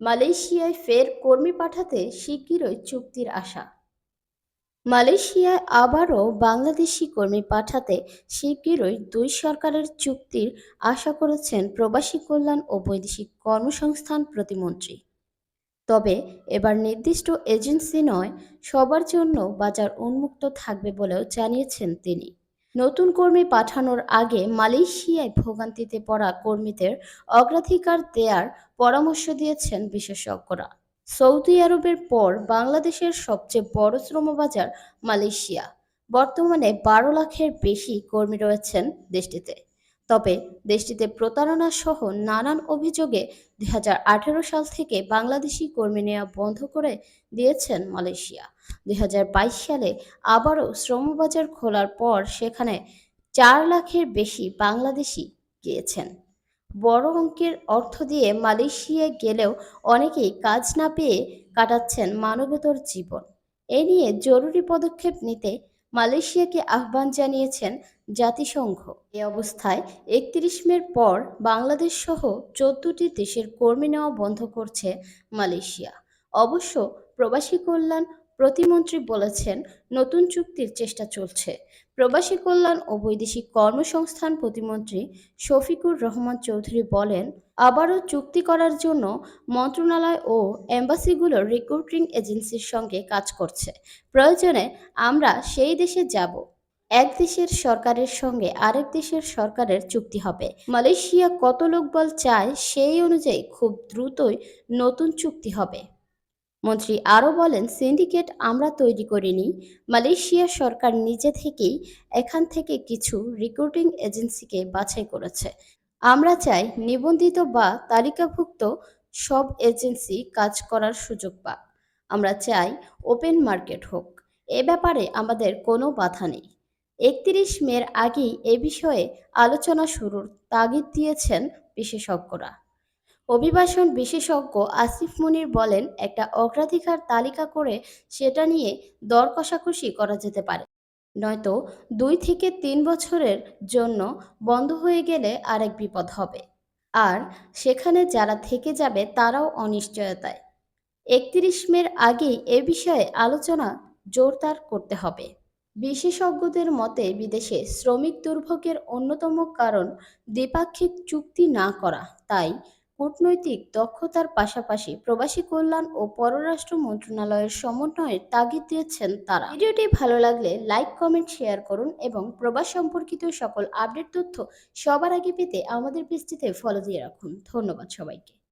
মালয়েশিয়ায় ফের কর্মী পাঠাতে শিগগিরই চুক্তির আশা। মালয়েশিয়ায় আবারও বাংলাদেশি কর্মী পাঠাতে শিগগিরই দুই সরকারের চুক্তির আশা করেছেন প্রবাসী কল্যাণ ও বৈদেশিক কর্মসংস্থান প্রতিমন্ত্রী। তবে এবার নির্দিষ্ট এজেন্সি নয়, সবার জন্য বাজার উন্মুক্ত থাকবে বলেও জানিয়েছেন তিনি। নতুন কর্মী পাঠানোর আগে মালয়েশিয়ায় ভোগান্তিতে পড়া কর্মীদের অগ্রাধিকার দেয়ার পরামর্শ দিয়েছেন বিশেষজ্ঞরা। সৌদি আরবের পর বাংলাদেশের সবচেয়ে বড় শ্রমবাজার মালয়েশিয়া। বর্তমানে বারো লাখের বেশি কর্মী রয়েছেন দেশটিতে। তবে দেশটিতে প্রতারণা সহ নানান অভিযোগে দু হাজার আঠারো সাল থেকে বাংলাদেশি কর্মী নেওয়া বন্ধ করে দিয়েছেন মালয়েশিয়া। দু হাজার বাইশ সালে আবারও শ্রমবাজার খোলার পর সেখানে চার লাখের বেশি বাংলাদেশি গিয়েছেন। বড় অঙ্কের অর্থ দিয়ে মালয়েশিয়ায় গেলেও অনেকেই কাজ না পেয়ে কাটাচ্ছেন মানবেতর জীবন। এ নিয়ে জরুরি পদক্ষেপ নিতে মালয়েশিয়াকে আহ্বান জানিয়েছেন জাতিসংঘ। এ অবস্থায় একত্রিশ মের পর বাংলাদেশ সহ চোদ্দটি দেশের কর্মী নেওয়া বন্ধ করছে মালয়েশিয়া। অবশ্য প্রবাসী কল্যাণ প্রতিমন্ত্রী বলেছেন, নতুন চুক্তির চেষ্টা চলছে। প্রবাসী কল্যাণ ও বৈদেশিক কর্মসংস্থান প্রতিমন্ত্রী শফিকুর রহমান চৌধুরী বলেন আবারও চুক্তি করার জন্য মন্ত্রণালয় ও এম্বাসিগুলোর রিক্রুটিং এজেন্সির সঙ্গে কাজ করছে। প্রয়োজনে আমরা সেই দেশে যাব। এক দেশের সরকারের সঙ্গে আরেক দেশের সরকারের চুক্তি হবে। মালয়েশিয়া কত লোকবল চায় সেই অনুযায়ী খুব দ্রুতই নতুন চুক্তি হবে। মন্ত্রী আরও বলেন, সিন্ডিকেট আমরা তৈরি করিনি। মালয়েশিয়া সরকার নিজে থেকেই এখান থেকে কিছু রিক্রুটিং এজেন্সিকে বাছাই করেছে। আমরা চাই নিবন্ধিত বা তালিকাভুক্ত সব এজেন্সি কাজ করার সুযোগ পাক। আমরা চাই ওপেন মার্কেট হোক। এ ব্যাপারে আমাদের কোনো বাধা নেই। একত্রিশ মের আগেই এ বিষয়ে আলোচনা শুরুর তাগিদ দিয়েছেন বিশেষজ্ঞরা। অভিবাসন বিশেষজ্ঞ আসিফ মুনির বলেন, একটা অগ্রাধিকার তালিকা করে সেটা নিয়ে দর কষাকষি করা যেতে পারে। নয়তো দুই থেকে তিন বছরের জন্য বন্ধ হয়ে গেলে আরেক বিপদ হবে। আর সেখানে যারা থেকে যাবে তারাও অনিশ্চয়তায়। একত্রিশ মের আগেই এ বিষয়ে আলোচনা জোরদার করতে হবে। বিশেষজ্ঞদের মতে বিদেশে শ্রমিক দুর্ভোগের অন্যতম কারণ দ্বিপাক্ষিক চুক্তি না করা। তাই কূটনৈতিক দক্ষতার পাশাপাশি প্রবাসী কল্যাণ ও পররাষ্ট্র মন্ত্রণালয়ের সমন্বয়ের তাগিদ দিয়েছেন তারা। ভিডিওটি ভালো লাগলে লাইক, কমেন্ট, শেয়ার করুন এবং প্রবাস সম্পর্কিত সকল আপডেট তথ্য সবার আগে পেতে আমাদের পেজটিতে ফলো দিয়ে রাখুন। ধন্যবাদ সবাইকে।